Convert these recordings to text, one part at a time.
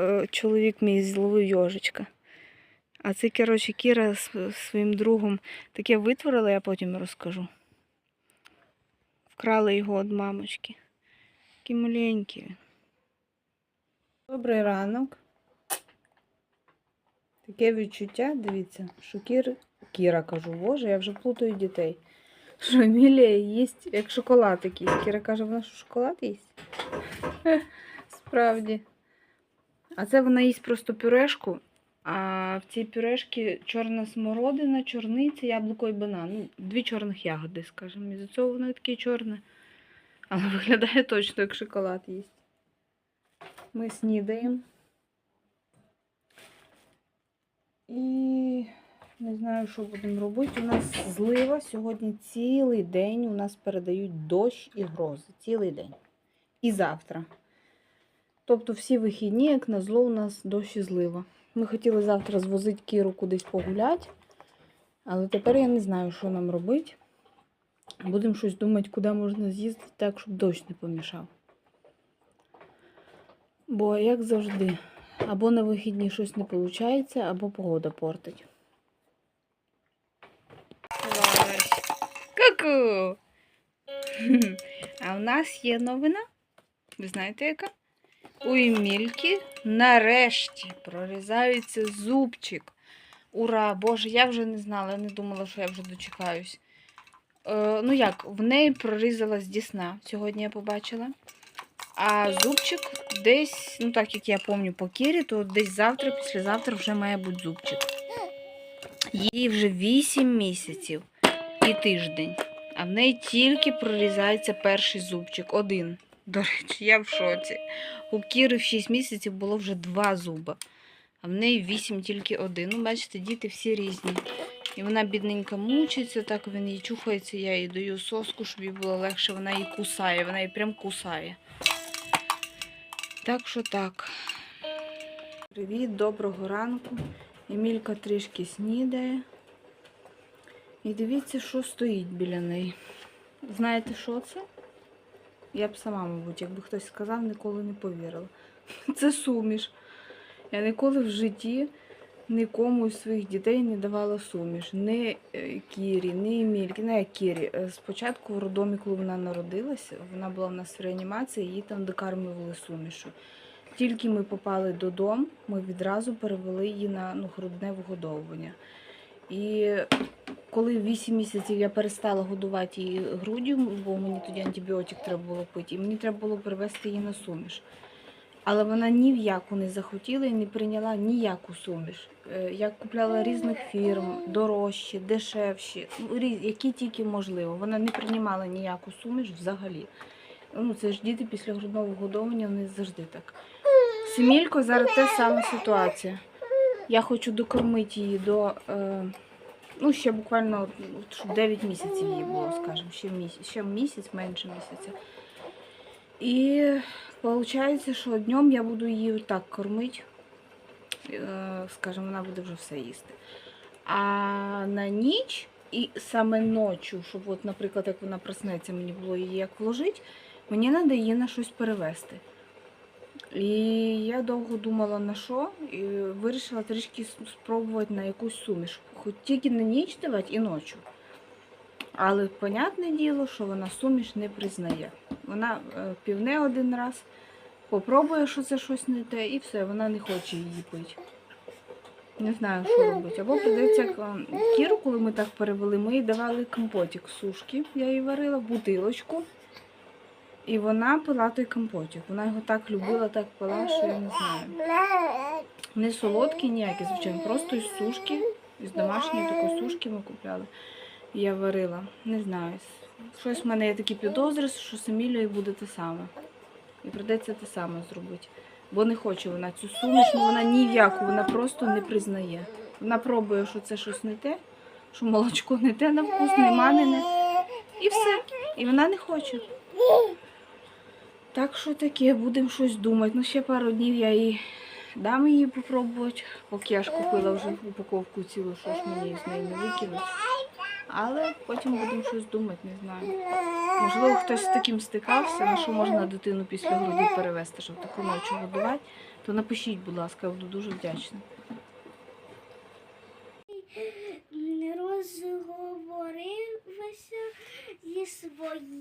е, чоловік мій зловив йожичка. А це, коротше, Кіра з своїм другом таке витворила, я потім розкажу. Вкрали його від мамочки. Такий маленький. він. Добрий ранок. Таке відчуття, дивіться, що Кір... Кіра кажу, боже, я вже плутаю дітей. Що Емілія їсть як шоколад якийсь. Кіра каже, вона що шоколад їсть? Справді. А це вона їсть просто пюрешку. А в цій пюрешці чорна смородина, чорниця, яблуко і банан. Ну, дві чорних ягоди, скажімо. І за цього воно таке чорне. Але виглядає точно, як шоколад їсть. Ми снідаємо. І не знаю, що будемо робити. У нас злива. Сьогодні цілий день у нас передають дощ і грози. Цілий день. І завтра. Тобто всі вихідні, як на зло, у нас дощ і злива. Ми хотіли завтра звозити Кіру кудись погуляти, але тепер я не знаю, що нам робити. Будемо щось думати, куди можна з'їздити так, щоб дощ не помішав. Бо, як завжди, або на вихідні щось не виходить, або погода портить. Ку-ку! А в нас є новина. Ви знаєте, яка? У Емільки нарешті прорізається зубчик. Ура! Боже, я вже не знала, не думала, що я вже дочекаюсь. Е, ну як, в неї прорізалась дісна. Сьогодні я побачила. А зубчик десь, ну так як я пам'ятаю по Кірі, то десь завтра, післязавтра вже має бути зубчик. Їй вже 8 місяців і тиждень. А в неї тільки прорізається перший зубчик. Один. До речі, я в шоці. У Кіри в 6 місяців було вже два зуба, а в неї 8 тільки один. Ну, бачите, діти всі різні. І вона бідненька мучиться, так він їй чухається, я їй даю соску, щоб їй було легше. Вона її кусає, вона її прям кусає. Так що так. Привіт, доброго ранку. Емілька трішки снідає. І дивіться, що стоїть біля неї. Знаєте, що це? Я б сама, мабуть, якби хтось сказав, ніколи не повірила. Це суміш. Я ніколи в житті нікому із своїх дітей не давала суміш. Ні е, Кірі, ні Емільки, не Кірі. Е, Спочатку в роддомі, коли вона народилася, вона була в нас в реанімації, її там докармлювали сумішу. Тільки ми попали додому, ми відразу перевели її на ну, грудне вигодовування. І коли 8 місяців я перестала годувати її груддю, бо мені тоді антибіотик треба було пити, і мені треба було привезти її на суміш. Але вона ні в яку не захотіла і не прийняла ніяку суміш. Е, Я купляла різних фірм, дорожчі, дешевші, ну, які тільки можливо. Вона не приймала ніяку суміш взагалі. Ну, це ж діти після грудного годовування, вони завжди так. Семілько зараз те сама ситуація. Я хочу докормити її до. Е, ну, ще буквально, щоб 9 місяців їй було, скажімо, ще місяць, ще місяць, менше місяця. І виходить, що днем я буду її так кормити, е, скажімо, вона буде вже все їсти. А на ніч і саме ночі, щоб, от, наприклад, як вона проснеться, мені було її як вложити, мені її на щось перевести. І я довго думала на що, і вирішила трішки спробувати на якусь суміш. Хоч тільки на ніч давати і ночі. Але понятне діло, що вона суміш не признає. Вона е, півне один раз, попробує, що це щось не те, і все, вона не хоче її пити. Не знаю, що робити. Або ем, Кіру, коли ми так перевели, ми їй давали компотик сушки. Я їй варила, бутилочку. І вона пила той компотик. Вона його так любила, так пила, що я не знаю. Не солодкі ніякі, звичайно, просто із сушки, із домашньої такої сушки ми купляли. Я варила. Не знаю. Щось в мене є такі підозри, що з Емілією буде те саме. І прийдеться те саме зробити. Бо не хоче вона цю суміш, ну вона ні в яку, вона просто не признає. Вона пробує, що це щось не те, що молочко не те на вкус, не мамине. І все. І вона не хоче. Так що таке, будемо щось думати. Ну, ще пару днів я їй дам її попробувати, поки я ж купила вже упаковку цілу, що ж мені з неї не викинуть. Але потім будемо щось думати, не знаю. Можливо, хтось з таким стикався, на що можна дитину після груді перевести, щоб таку ночі годувати. то напишіть, будь ласка, я буду дуже вдячна. розговорився зі своїми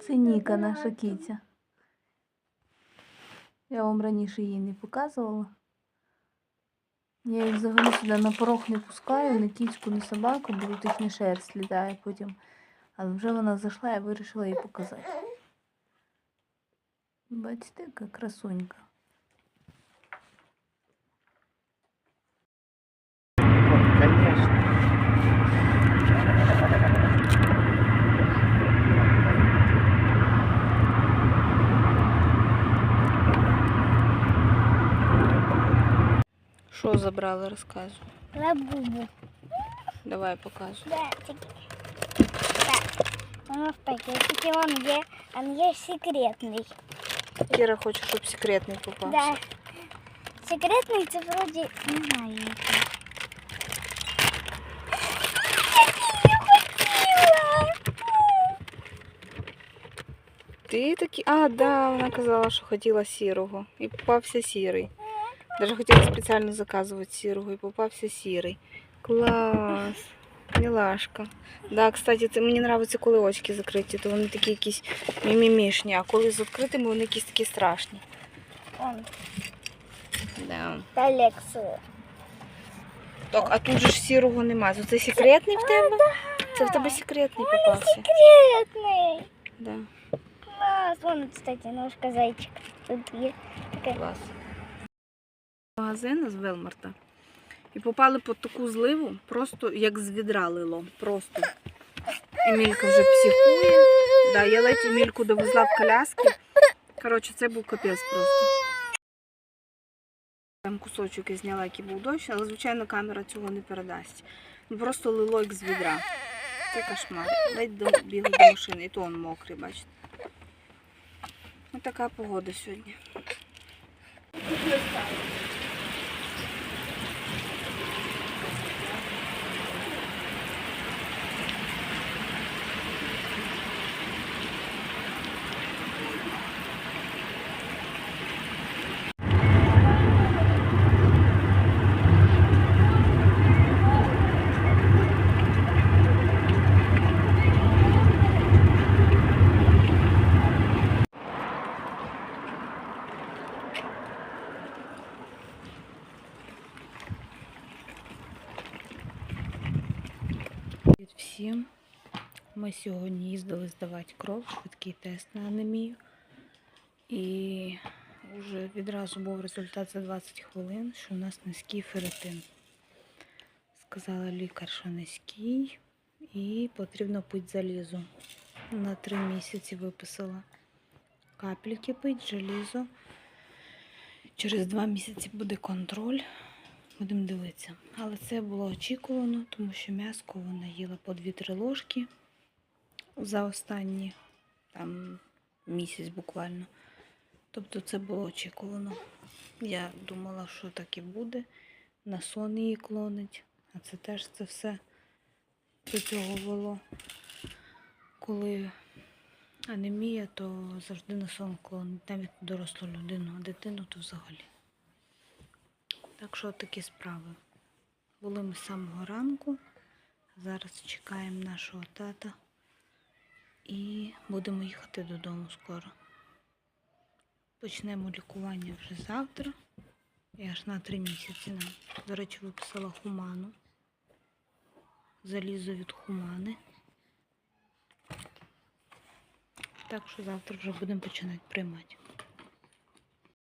Це Ніка, наша кіця. Я вам раніше її не показувала. Я їх взагалі сюди на порог не пускаю, ні кіцьку, ні собаку, бо тут їхня шерсть літає потім. Але вже вона зайшла, я вирішила їй показати. Бачите, яка красунька. Що забрали, розказуй. Лабубу. Давай показуй. Да, таки. Так, воно в пакетике, он є, он є секретний. Кіра хоче, щоб секретний попався. Да. Секретний це вроді не знаю. який. Ти такий. А, да, вона казала, що хотіла сірого. І попався сірий. Даже хотіла спеціально заказувати сірого і попався сірий. Клас. Мілашка. Да, кстати, це мені подобається, коли очки закриті, то вони такі якісь мімімішні, а коли з відкритими вони якісь такі страшні. Он Да. колекцію. Так, а тут же ж сірого немає. Це секретний в тебе? Це в тебе секретний попався. Секретний. Да, Клас. Вон, кстати, ножка зайчик. Тут є. Таке. клас. Магазин з Велмарта. І попали під таку зливу, просто як з відра лило. Просто. Емілька вже психує. Да, я ледь Емільку довезла в коляски. Коротше, це був капець просто. Там кусочок я зняла, який був дощ, але, звичайно, камера цього не передасть. Ну, просто лило як з відра. Це кошмар. Ледь до бігу до машини, і то він мокрий, бачите. Ось така погода сьогодні. Привіт всім. Ми сьогодні їздили здавати кров, швидкий тест на анемію. І вже відразу був результат за 20 хвилин, що у нас низький ферритин. Сказала лікар, що низький і потрібно пити залізо. На 3 місяці виписала капельки пить, желізо. Через 2 місяці буде контроль. Будемо дивитися. Але це було очікувано, тому що м'яско вона їла по 2-3 ложки за останні там, місяць буквально. Тобто це було очікувано. Я думала, що так і буде. На сон її клонить. А це теж це все до цього вело. Коли анемія, то завжди на сон клонить. Навіть дорослу людину, а дитину то взагалі. Так що такі справи. Були ми з самого ранку. Зараз чекаємо нашого тата і будемо їхати додому скоро. Почнемо лікування вже завтра. І аж на три місяці нам. До речі, виписала хуману. Залізо від хумани. Так що завтра вже будемо починати приймати.